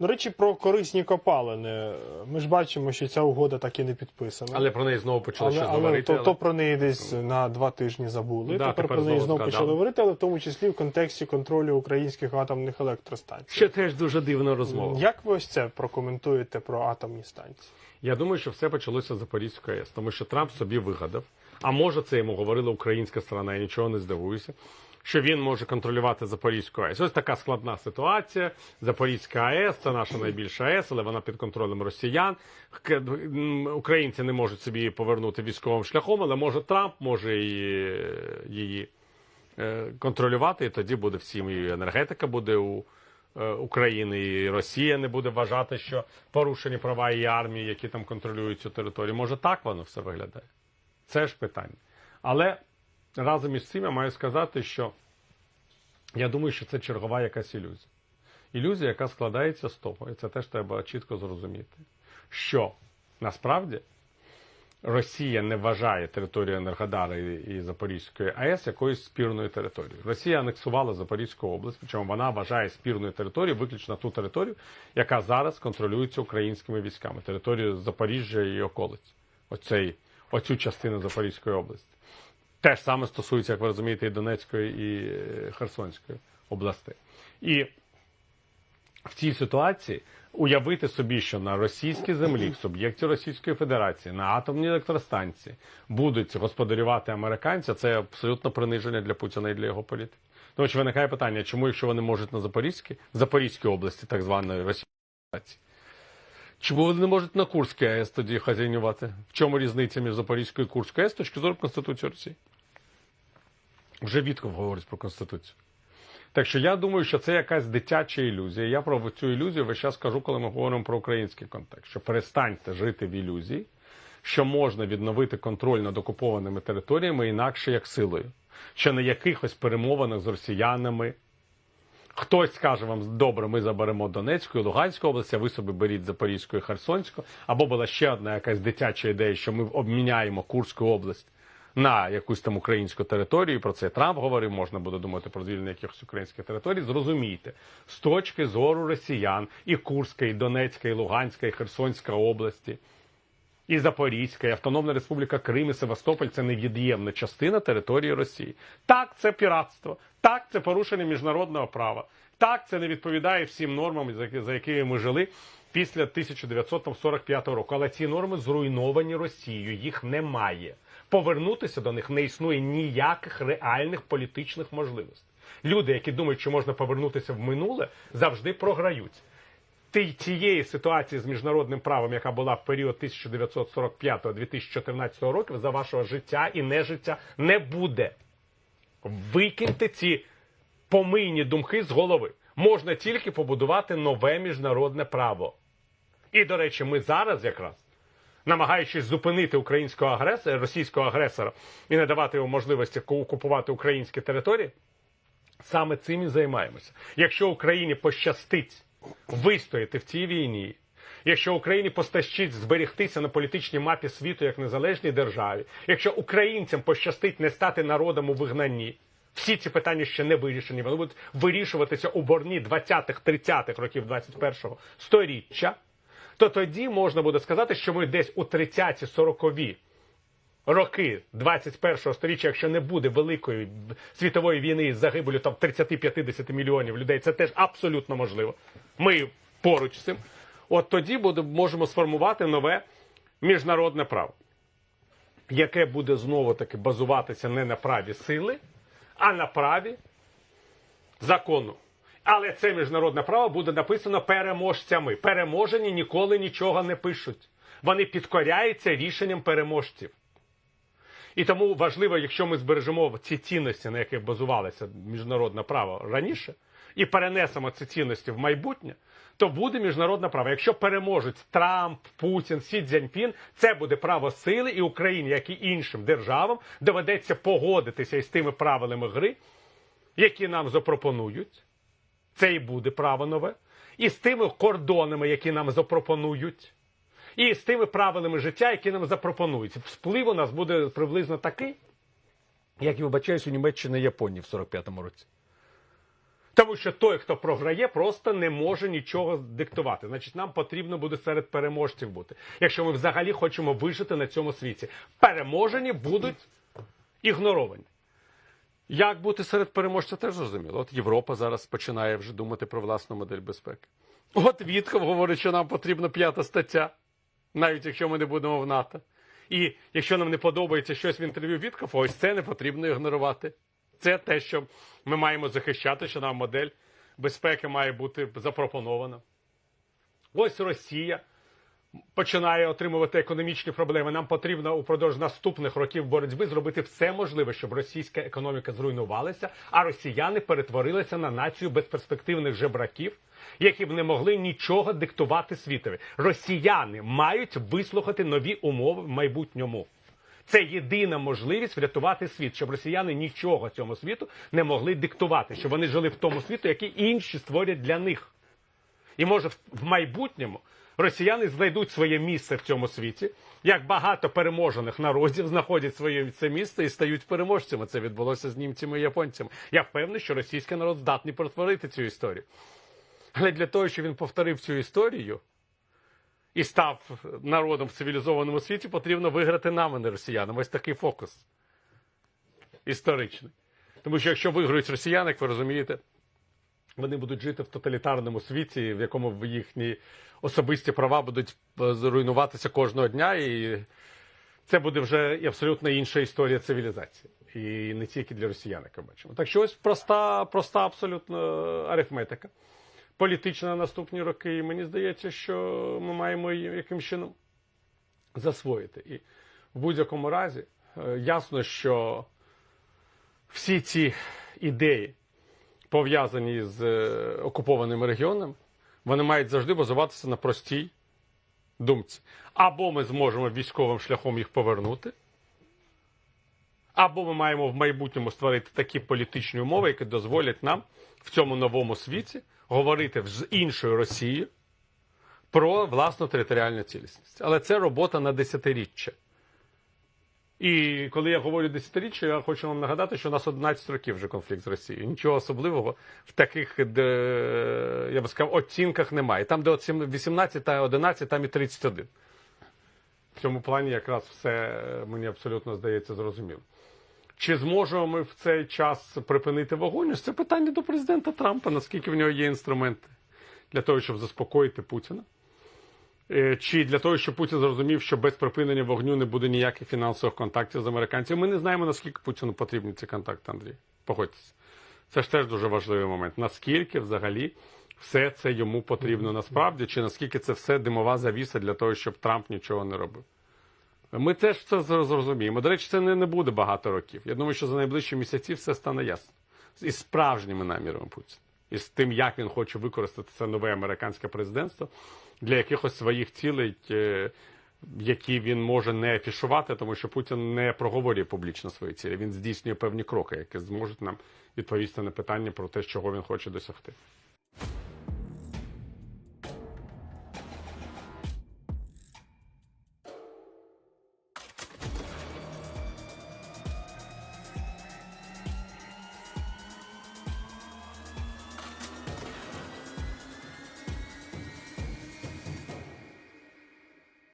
До речі, про корисні копалини. Ми ж бачимо, що ця угода так і не підписана. Але про неї знову почали Але, щось але говорити. то, але- то про неї десь на два тижні забули. Да, тепер, тепер про неї знову почали говорити, але в тому числі в контексті контролю українських атомних електростанцій. Ще теж дуже дивна розмова. Як ви ось це прокоментуєте про атомні станції? Я думаю, що все почалося з Запорізької АЕС, тому що Трамп собі вигадав, а може це йому говорила українська сторона, я нічого не здивуюся. Що він може контролювати Запорізьку АЕС. Ось така складна ситуація. Запорізька АЕС це наша найбільша АЕС, але вона під контролем росіян. Українці не можуть собі її повернути військовим шляхом, але може Трамп може її, її е, контролювати, і тоді буде всім і енергетика буде у е, України, і Росія не буде вважати, що порушені права її армії, які там контролюють цю територію. Може, так воно все виглядає? Це ж питання. Але разом із цим я маю сказати, що я думаю, що це чергова якась ілюзія. Ілюзія, яка складається з того, і це теж треба чітко зрозуміти, що насправді Росія не вважає територію Енергодара і Запорізької АЕС якоюсь спірною територією. Росія анексувала Запорізьку область, причому вона вважає спірною територією виключно ту територію, яка зараз контролюється українськими військами, територію Запоріжжя і околиць. Оцей, оцю частину Запорізької області. Те ж саме стосується, як ви розумієте, і Донецької і е, Херсонської областей. І в цій ситуації уявити собі, що на російській землі, в суб'єкті Російської Федерації, на атомній електростанції будуть господарювати американці, це абсолютно приниження для Путіна і для його політики. Тому що виникає питання, чому, якщо вони можуть на Запорізькій, Запорізькій області, так званої Російської Федерації, чому вони не можуть на Курській АЕС тоді хазяйнувати? В чому різниця між Запорізькою і Курською АЕС з точки зору Конституції Росії? Вже Вітков говорить про Конституцію. Так що я думаю, що це якась дитяча ілюзія. Я про цю ілюзію весь час кажу, коли ми говоримо про український контекст. Що перестаньте жити в ілюзії, що можна відновити контроль над окупованими територіями інакше як силою. Що на якихось перемовинах з росіянами хтось скаже вам, добре, ми заберемо Донецьку і Луганську область, а ви собі беріть Запорізьку і Херсонську. Або була ще одна якась дитяча ідея, що ми обміняємо Курську область на якусь там українську територію. Про це Трамп говорив, можна буде думати про звільнення якихось українських територій. Зрозумійте, з точки зору росіян і Курська, і Донецька, і Луганська, і Херсонська області. І Запорізька, і Автономна Республіка Крим, і Севастополь це невід'ємна частина території Росії. Так, це піратство, так, це порушення міжнародного права. Так, це не відповідає всім нормам, за якими ми жили після 1945 року. Але ці норми зруйновані Росією, їх немає. Повернутися до них не існує ніяких реальних політичних можливостей. Люди, які думають, що можна повернутися в минуле, завжди програють тієї ситуації з міжнародним правом, яка була в період 1945-2014 років, за вашого життя і нежиття не буде. Викиньте ці помийні думки з голови. Можна тільки побудувати нове міжнародне право. І, до речі, ми зараз якраз, намагаючись зупинити українського агресора, російського агресора і не давати йому можливості окупувати українські території, саме цим і займаємося. Якщо Україні пощастить вистояти в цій війні, якщо Україні постачить зберегтися на політичній мапі світу як незалежній державі, якщо українцям пощастить не стати народом у вигнанні, всі ці питання ще не вирішені. Вони будуть вирішуватися у борні 20-х, 30-х років 21-го сторіччя, то тоді можна буде сказати, що ми десь у 30-ті, 40-ві роки 21-го сторіччя, якщо не буде великої світової війни з загибелю там 30-50 мільйонів людей, це теж абсолютно можливо. Ми поруч з цим. От тоді буде, можемо сформувати нове міжнародне право, яке буде знову таки базуватися не на праві сили, а на праві закону. Але це міжнародне право буде написано переможцями. Переможені ніколи нічого не пишуть. Вони підкоряються рішенням переможців. І тому важливо, якщо ми збережемо ці цінності, на яких базувалося міжнародне право раніше, і перенесемо ці цінності в майбутнє, то буде міжнародне право. Якщо переможуть Трамп, Путін, Сі Цзяньпін, це буде право сили, і Україні, як і іншим державам, доведеться погодитися із тими правилами гри, які нам запропонують. Це і буде право нове, і з тими кордонами, які нам запропонують. І з тими правилами життя, які нам запропонують. Вплив у нас буде приблизно такий, як і вибачаюсь у Німеччині і Японії в 45-му році. Тому що той, хто програє, просто не може нічого диктувати. Значить, нам потрібно буде серед переможців бути. Якщо ми взагалі хочемо вижити на цьому світі. Переможені будуть ігноровані. Як бути серед переможців, теж зрозуміло. От Європа зараз починає вже думати про власну модель безпеки. От Вітков говорить, що нам потрібна п'ята стаття, навіть якщо ми не будемо в НАТО. І якщо нам не подобається щось в інтерв'ю Віткофа, ось це не потрібно ігнорувати. Це те, що ми маємо захищати, що нам модель безпеки має бути запропонована. Ось Росія починає отримувати економічні проблеми. Нам потрібно упродовж наступних років боротьби зробити все можливе, щоб російська економіка зруйнувалася, а росіяни перетворилися на націю безперспективних жебраків, які б не могли нічого диктувати світові. Росіяни мають вислухати нові умови в майбутньому. Це єдина можливість врятувати світ, щоб росіяни нічого цьому світу не могли диктувати, щоб вони жили в тому світу, який інші створять для них. І може в- майбутньому росіяни знайдуть своє місце в цьому світі, як багато переможених народів знаходять своє це місце і стають переможцями. Це відбулося з німцями і японцями. Я впевнений, що російський народ здатний перетворити цю історію. Але для того, щоб він повторив цю історію і став народом в цивілізованому світі, потрібно виграти нам, а не росіянам. Ось такий фокус історичний. Тому що якщо виграють росіяни, як ви розумієте, вони будуть жити в тоталітарному світі, в якому їхні особисті права будуть е, зруйнуватися кожного дня, і це буде вже абсолютно інша історія цивілізації. І не тільки для росіян, як ми бачимо. Так що ось проста, проста абсолютно арифметика. Політична на наступні роки. І мені здається, що ми маємо її якимось чином засвоїти. І в будь-якому разі е, ясно, що всі ці ідеї, пов'язані з е, окупованими регіонами, вони мають завжди базуватися на простій думці. Або ми зможемо військовим шляхом їх повернути, або ми маємо в майбутньому створити такі політичні умови, які дозволять нам в цьому новому світі говорити з іншою Росією про власну територіальну цілісність. Але це робота на десятиріччя. І коли я говорю десятиріччя, я хочу вам нагадати, що у нас 11 років вже конфлікт з Росією. Нічого особливого в таких, де, я би сказав, оцінках немає. Там, де 18 та 11, там і 31. В цьому плані якраз все е, мені абсолютно здається зрозуміло. Чи зможемо ми в цей час припинити вогонь? Це питання до президента Трампа, наскільки в нього є інструменти для того, щоб заспокоїти Путіна. Е, Чи для того, щоб Путін зрозумів, що без припинення вогню не буде ніяких фінансових контактів з американцями. Ми не знаємо, наскільки Путіну потрібні ці контакти, Андрій. Погодьтеся. Це ж теж дуже важливий момент. Наскільки взагалі все це йому потрібно насправді, чи наскільки це все димова завіса для того, щоб Трамп нічого не робив? Ми теж це зрозуміємо. До речі, це не, не буде багато років. Я думаю, що за найближчі місяці все стане ясно. Із справжніми намірами Путіна. І з тим, як він хоче використати це нове американське президентство для якихось своїх цілей, е, які він може не афішувати, тому що Путін не проговорює публічно свої цілі. Він здійснює певні кроки, які зможуть нам відповісти на питання про те, чого він хоче досягти.